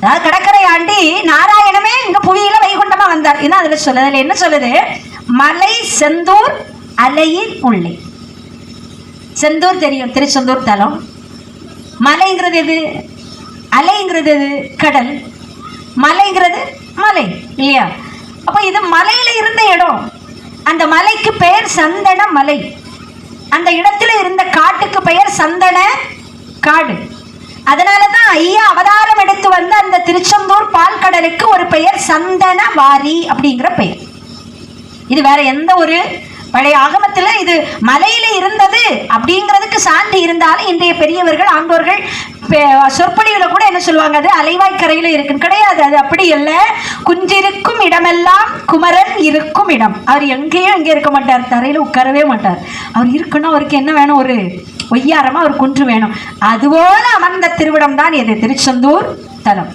அதாவது கடற்கரை ஆண்டி நாராயணமே இங்க புவியில வைகுண்டமா வந்தார். என்ன அதுல சொல்லுது? அதுல என்ன சொல்லுது? மலை செந்தூர் அலையின் உள்ளே. செந்தூர் தெரியும். திருச்செந்தூர் தலம். மலைங்கிறது எது? அலைங்கிறது எது? கடல். மலைங்கிறது மலை இல்லையா? அப்போ இது மலையில இருந்த இடம். அந்த மலைக்கு பெயர் சந்தன மலை. அந்த இடத்துல இருந்த காட்டுக்கு பெயர் சந்தன காடு. அதனாலதான் ஐயா அவதாரம் எடுத்து வந்த அந்த திருச்செந்தூர் பால்கடலுக்கு ஒரு பெயர் சந்தன வாரி அப்படிங்கிற பெயர். இது வேற எந்த ஒரு பழைய ஆகமத்தில் இது மலையில இருந்தது அப்படிங்கிறதுக்கு சான்று இருந்தாலும் இன்றைய பெரியவர்கள் ஆண்டோர்கள் பெ- சொற்பொழிவுல கூட என்ன சொல்லுவாங்க? அது அலைவாய்க்கரையில இருக்குன்னு கிடையாது. அது அப்படி இல்லை. குஞ்சிருக்கும் இடமெல்லாம் குமரன் இருக்கும் இடம். அவர் எங்கேயும் எங்கே இருக்க மாட்டார். தரையில உட்காரவே மாட்டார். அவர் இருக்குன்னா அவருக்கு என்ன வேணும்? ஒரு ஒய்யாரமாக ஒரு குன்று வேணும். அதுபோல அமர்ந்த திருவிடம் தான் எது திருச்செந்தூர் தலம்.